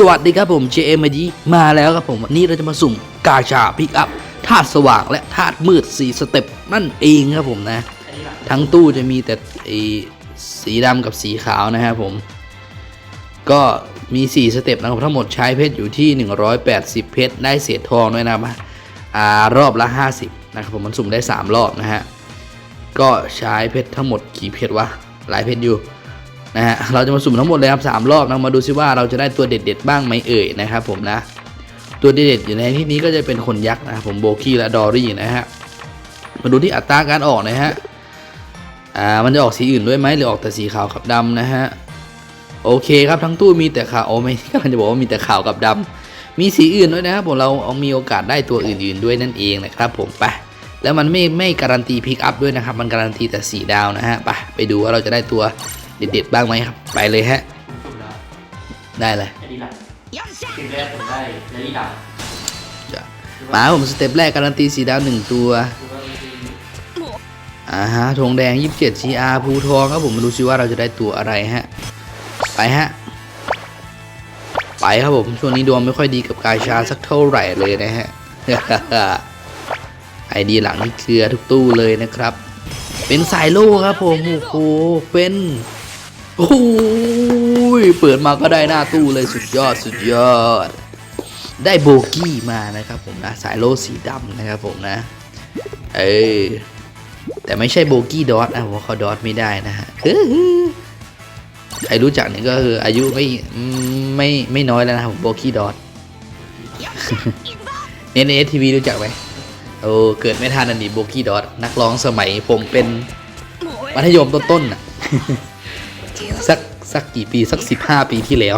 สวัสดีครับผม JM มาดีมาแล้วครับผมวันนี้เราจะมาสุ่มกาชาพิกอัพธาตุสว่างและธาตุมืดสีสเต็ปนั่นเองครับผมนะ ทั้งตู้จะมีแต่สีดำกับสีขาวนะครับผม ก็มี 4 สเต็ปนะครับทั้งหมดใช้เพชรอยู่ที่ 180 เพชรได้เศษทองด้วยนะครับอ่ารอบละ 50 นะครับผมมันสุ่มได้ 3 รอบนะฮะ ก็ใช้เพชรทั้งหมดกี่เพชรวะ หลายเพชรอยู่ นะฮะเราจะมาสุ่มทั้งหมดเลยครับสามรอบนะมาดูซิว่าเราจะได้ตัวเด็ด ๆ บ้างไหมเอ่ยนะครับผมนะ ตัวเด็ดๆอยู่ในที่นี้ก็จะเป็นคนยักษ์นะครับผมโบกี้และดอรี่นะฮะมาดูที่อัตราการออกนะฮะอ่ามันจะออกสีอื่นด้วยไหมหรือออกแต่สีขาวกับดำนะฮะโอเคครับทั้งตู้มีแต่ขาวโอ้ไม่กำลังจะบอกว่ามีแต่ขาวกับดำมีสีอื่นด้วยนะครับผมเราเอามีโอกาสได้ตัวอื่น ๆด้วยนั่นเองนะครับผมไปแล้วมันไม่ไม่การันตีพิกอัพด้วยนะครับ มันการันตีแต่สีดาวนะฮะไปไปดูว่าเราจะได้ตัว เด็ดๆบ้างไหมครับ ไปเลยฮะ ถูกแล้วได้เลยไอ้นี่แหละทีมแรกผมได้เดลี่ดจะมาผมสเต็ปแรกการันตีสีดาวหนึ่งตัวำคือว่ามันคืออ่าฮะธงแดง 27 CR ภูทองครับผมมาดูซิว่าเราจะได้ตัวอะไรฮะ ไปฮะ ไปครับผม ช่วงนี้ดวงไม่ค่อยดีกับกายชาสักเท่าไหร่เลยนะฮะ ไอดีหลังนี่เคลียร์ทุกตู้เลยนะครับ เป็นสายโล่ครับผม โอ้โหเป็น โอ้ยเปิดมาก็ได้หน้าตู้เลยสุดยอดสุดยอด ได้โบกี้มานะครับผมนะ สายโลสีดำนะครับผมนะ เออแต่ไม่ใช่โบกี้ดอทนะเพราะเขาดอทไม่ได้นะฮะใครรู้จักนี่ก็คืออายุไม่ไม่ไม่น้อยแล้วนะครับโบกี้ดอทเนเนสทีวีรู้จักไหมโอ้เกิดไม่ทันอันนี้โบกี้ดอทนักร้องสมัยผมเป็นมัธยมต้นๆน่ะ สักสักกี่ปีสักสิบห้าปีที่แล้ว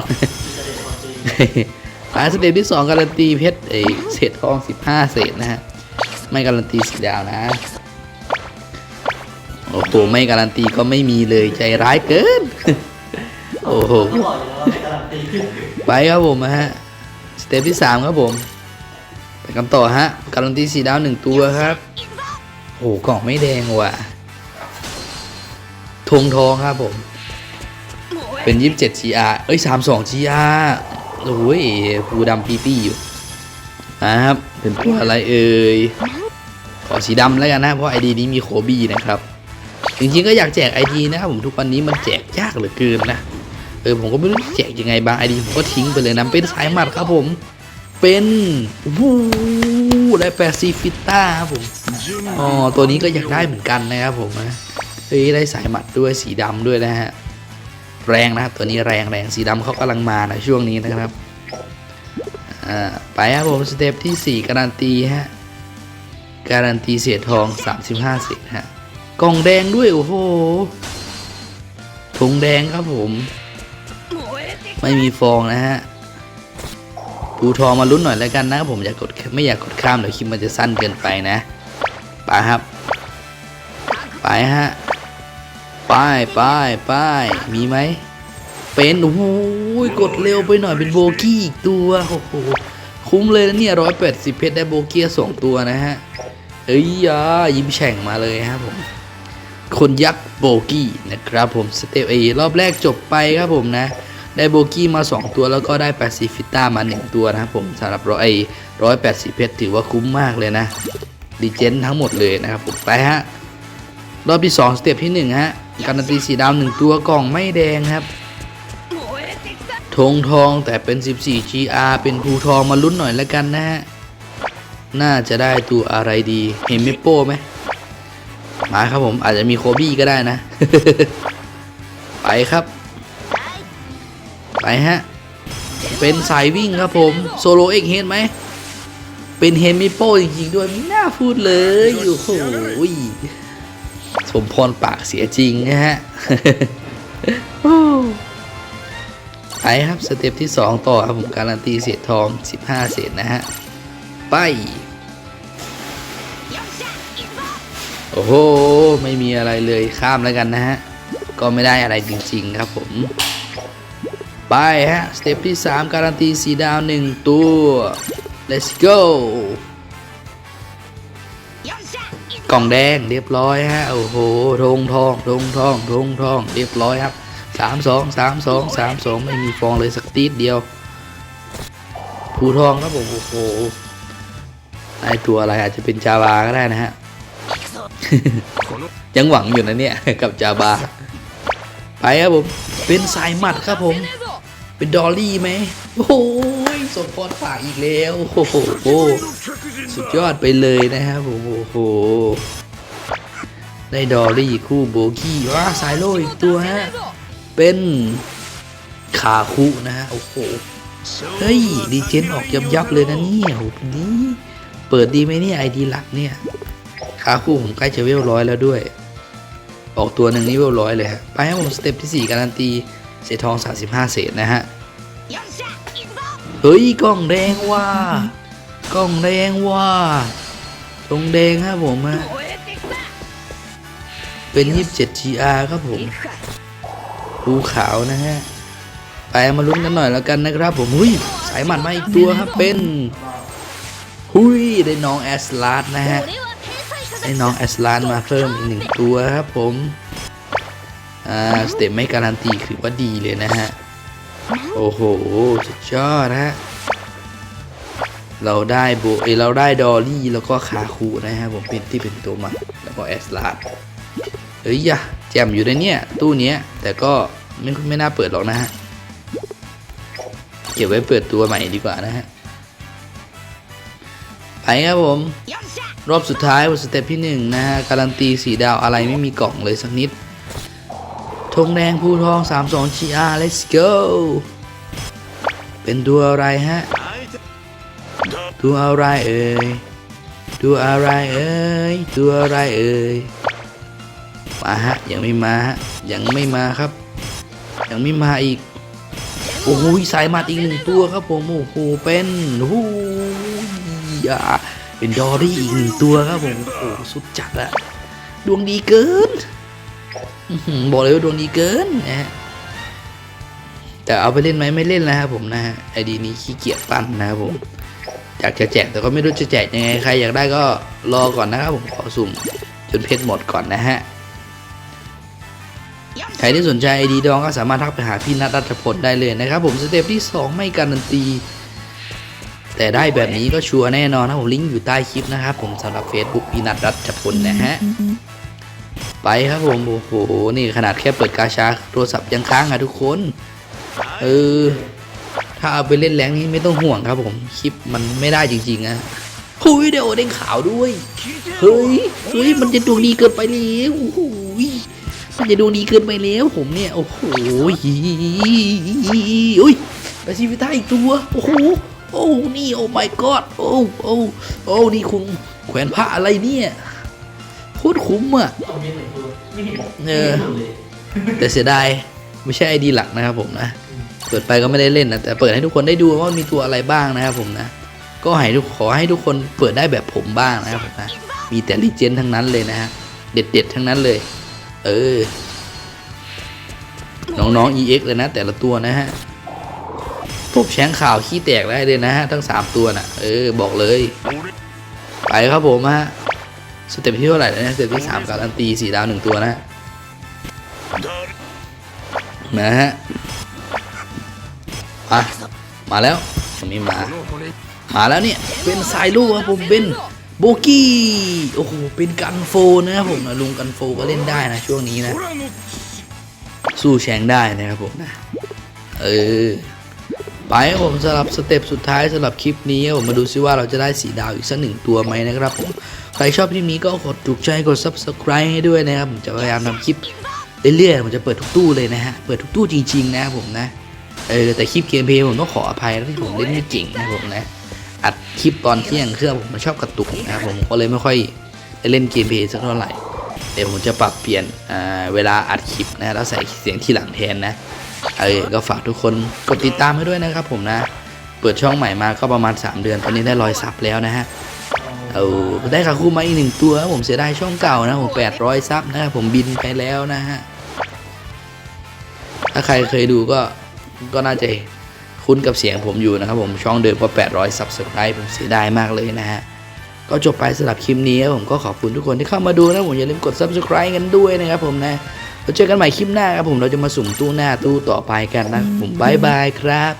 หาสเตปที่สองการันตีเพชรเอเศษทองสิบห้าเศษนะฮะไม่การันตีสีดาวนะโอ้โหไม่การันตีก็ไม่มีเลยใจร้ายเกินโอ้โหไปครับผมฮะสเต็ปที่3ครับผมไปกันต่อฮะการันตีสีดาวหนึ่งตัวครับโอ้โหกล่องไม่แดงว่ะธงทองครับผม เป็น 27 GR เอ้ย 32 GR โอ้ยภูดำปีปี้อยู่นะครับ เป็นตัวอะไรเอ่ย ขอสีดำแล้วกันนะ เพราะไอดีนี้มีโคบี้นะครับ จริงๆก็อยากแจกไอดีนะครับผมทุกวันนี้มันแจกยากเหลือเกินนะ เออผมก็ไม่รู้แจกยังไงบางไอดีผมก็ทิ้งไปเลยนะ เป็นสายหมัดครับผม เป็นวู้ได้แปซีฟิต้าครับผม อ๋อ ตัวนี้ก็อยากได้เหมือนกันนะครับผมนะเฮ้ยได้สายหมัดด้วยสีดำด้วยนะฮะ แรงนะครับ ตัวนี้แรงแรงสีดำเขากำลังมานะช่วงนี้นะครับไปครับผมสเต็ปที่ 4 การันตีฮะการันตีเสียทอง 35เสียฮะกล่องแดงด้วยโอ้โหถุงแดงครับผม ไม่มีฟองนะฮะปูทองมาลุ้นหน่อยแล้วกันนะผมอยากกดไม่อยากกดข้ามเดี๋ยวคลิปมันจะสั้นเกินไปนะไปครับ ไปฮะ ไปไปไปมีไหมเป็นโอ้โหกดเร็วไปหน่อยเป็นโบกี้อีกตัวโอ้โหคุ้มเลยนะเนี่ยร้อยแปดสิบเพชรได้โบกี้สองตัวนะฮะเอ้ยยายิ้มแฉ่งมาเลยครับผมคนยักษ์โบกี้นะครับผมสเตปเอรอบแรกจบไปครับผมนะ ได้โบกี้มา 2 ตัวแล้วก็ได้แปซิฟิต้ามา 1 ตัวนะครับผมสำหรับร้อยร้อยแปดสิบเพชรถือว่าคุ้มมากเลยนะดีเจนทั้งหมดเลยนะครับผมไปฮะรอบที่2สเต็ปที่1ฮะ การันตีสีดำหนึ่งตัวกล่องไม่แดงครับธงทองแต่เป็น 14 GR เป็นภูทองมาลุ้นหน่อยแล้วกันนะฮะ น่าจะได้ตัวอะไรดี เห็นเมโป้ไหมมาครับผมอาจจะมีโคบี้ก็ได้นะ ไปครับ ไปฮะ เป็นสายวิ่งครับผม โซโลเอ็กเฮดไหม เป็นเฮมิโป้จริงๆด้วยไม่น่าพูดเลย โอ้โห สมพรปากเสียจริงนะฮะไปครับสเต็ปที่ 2 ต่อครับผมการันตีเศษทอง 15 เศษนะฮะ ไป โอ้โห ไม่มีอะไรเลยข้ามแล้วกันนะฮะ ก็ไม่ได้อะไรจริงๆครับผม ไปฮะ สเต็ปที่ 3 การันตีสีดาว 1 ตัว let's go กล่องแดงเรียบร้อยฮะโอ้โหธงทองธงทองธงทอง เรียบร้อยครับ3 2 3 2 3 2ไม่มีฟองเลยสักตีดเดียวภูทองครับผมโอ้โหได้ตัวอะไรอาจจะเป็นจาบาก็ได้นะฮะยังหวังอยู่นะเนี่ย กับจาบา ไปครับผม เป็นสายหมัดครับผม เป็นดอลลี่ไหมโอ้โหสมพรฝากอีกแล้วโอ้โหสุดยอดไปเลยนะครับโอ้โหได้ดอลลี่คู่โบกี้ว้าสายโลอีกตัวฮะเป็นขาคุนะฮะโอ้โหเฮ้ยดีเจนออกยับยับๆเลยนะเนี่ยโอ้โหนี้เปิดดีไหมเนี่ยไอดีหลักเนี่ยขาคู่ผมใกล้จะเวลร้อยแล้วด้วย ออกตัวหนึ่งนี่เวลร้อยเลยฮะไปให้ผมสเต็ปที่ 4 การันตี เศษทอง 35 เศษนะฮะ เฮ้ยกล้องแดงว่ากล้องแดงว่าตรงแดงครับผมฮะเป็น 27 GR ครับผมภูขาวนะฮะ ไปมาลุ้นกันหน่อยแล้วกันนะครับผมหุยสายหมัดมาอีกตัวครับเป็นหุยได้น้องแอสลาดนะฮะ ได้น้องแอสลานมาเพิ่มอีกหนึ่งตัวครับผม อ่าสเต็ปไม่การันตีคือว่าดีเลยนะฮะ โอ้โห สุดยอดนะฮะ เราได้โบเอเราได้ดอลลี่แล้วก็คาคูนะฮะผมเป็นที่เป็นตัวใหมาแล้วก็แอสลาดเฮ้ยยะแจมอยู่ในเนี้ยตู้เนี้ย แต่ก็ไม่ไม่น่าเปิดหรอกนะฮะ เก็บไว้เปิดตัวใหม่ดีกว่านะฮะ ไปครับผม รอบสุดท้ายบนสเต็ปที่หนึ่งนะฮะ การันตีสีดาวอะไรไม่มีกล่องเลยสักนิด ธงแดงภูทอง 32 GR let's go เป็นตัวอะไรฮะตัวอะไรเอ่ยตัวอะไรเอ่ยตัวอะไรเอ่ยมาฮะยังไม่มาฮะยังไม่มาครับ ยังไม่มาอีกโอ้โหสายมัดอีกหนึ่งตัวครับผมโอ้โหเป็นหอ่าเป็นดอรี่อีกหนึ่งตัวครับผมโอ้สุดจัดอะดวงดีเกิน บอกเลยว่าดวงดีเกินนะฮะแต่เอาไปเล่นไหมไม่เล่นแล้วครับผมนะฮะไอดีนี้ขี้เกียจปั้นนะครับผมอยากจะแจกแต่ก็ไม่รู้จะแจกยังไงใครอยากได้ก็รอก่อนนะครับผมขอสุ่มจนเพชรหมดก่อนนะฮะใครที่สนใจไอดีดองก็สามารถทักไปหาพี่นัทรัฐพลได้เลยนะครับผมสเต็ปที่ 2 ไม่การันตี แต่ได้แบบนี้ก็ชัวร์แน่นอนนะผมลิงก์อยู่ใต้คลิปนะครับผมสำหรับ Facebook พี่นัทรัฐพลนะฮะ ไปครับผมโอ้โหนี่ขนาดแค่เปิดกาชาโทรศัพท์ยังค้างอะทุกคนเออถ้าเอาไปเล่นแรงนี้ไม่ต้องห่วงครับผมคลิปมันไม่ได้จริงๆอะหุยเดี๋ยวเด้งขาวด้วยเฮ้ยเฮ้ยมันจะดวงดีเกินไปแล้วโอ้โหมันจะดวงดีเกินไปแล้วผมเนี่ยโอ้โหอุ้ยไปซีวิต้าอีกตัวโอ้โหโอ้นี่โอ้ my god โอ้โอ้โอ้นี่คุณแขวนผ้าอะไรเนี่ย โคตรคุ้มอะต้องมีหนึ่งตัวไม่เห็นเออไม่ห็นเลยแต่เสียดายไม่ใช่ไอดีหลักนะครับผมนะ เปิดไปก็ไม่ได้เล่นนะแต่เปิดให้ทุกคนได้ดูว่ามีตัวอะไรบ้างนะครับผมนะ ก็ให้ทุกขอให้ทุกคนเปิดได้แบบผมบ้างนะครับผมนะมีแต่ลิเจนทั้งนั้นเลยนะฮะเด็ดๆทั้งนั้นเลย เออ น้องๆ EX เลยนะ แต่ละตัวนะฮะพวกแชงข่าวขี้แตกได้เลยนะฮะทั้งสามตัวน่ะ เออ บอกเลย ไปครับผมฮะ สเต็ปที่เท่าไหร่แล้วนะสเต็ปที่สามการันตีสี่ดาวหนึ่งตัวนะนะฮะมามาแล้วยังไม่มา มาแล้วเนี่ย เป็นสายลูกครับผมเป็นโบกี้ โอ้โห เป็นกันโฟนะครับผมนะลุงกันโฟก็เล่นได้นะช่วงนี้นะ สู้แชงได้นะครับผมนะ เออ ไปครับผมสำหรับสเต็ปสุดท้ายสำหรับคลิปนี้ครับผมมาดูซิว่าเราจะได้สีดาวอีกสักหนึ่งตัวไหมนะครับผม ใครชอบคลิปนี้ก็กดถูกใจกด subscribe ให้ด้วยนะครับผมจะพยายามทำคลิปเรื่อยๆผมจะเปิดทุกตู้เลยนะฮะเปิดทุกตู้จริงๆนะครับผมนะเออแต่คลิปเกมเพลย์ผมต้องขออภัยที่ผมเล่นไม่เก่งนะผมนะอัดคลิปตอนเที่ยงเครื่องผมมันชอบกระตุกนะครับผมก็เลยไม่ค่อยได้เล่นเกมเพลย์สักเท่าไหร่เดี๋ยวผมจะปรับเปลี่ยนเวลาอัดคลิปนะแล้วใส่เสียงที่หลังแทนนะเออก็ฝากทุกคนกดติดตามให้ด้วยนะครับผมนะ เปิดช่องใหม่มาก็ประมาณ 3 เดือนตอนนี้ได้รอยซับแล้วนะฮะ เอาได้คาคูมาอีกหนึ่งตัวผมเสียดายช่องเก่านะผม800ซับนะครับผมบินไปแล้วนะฮะถ้าใครเคยดูก็ก็น่าจะคุ้นกับเสียงผมอยู่นะครับผมช่องเดิมก็800 subscribe ผมเสียดายมากเลยนะฮะก็จบไปสำหรับคลิปนี้ผมก็ขอบคุณทุกคนที่เข้ามาดูนะผมอย่าลืมกด subscribe กันด้วยนะครับผมนะเราเจอกันใหม่คลิปหน้าครับผมเราจะมาสุ่มตู้หน้าตู้ต่อไปกันนะผมบายบายครับ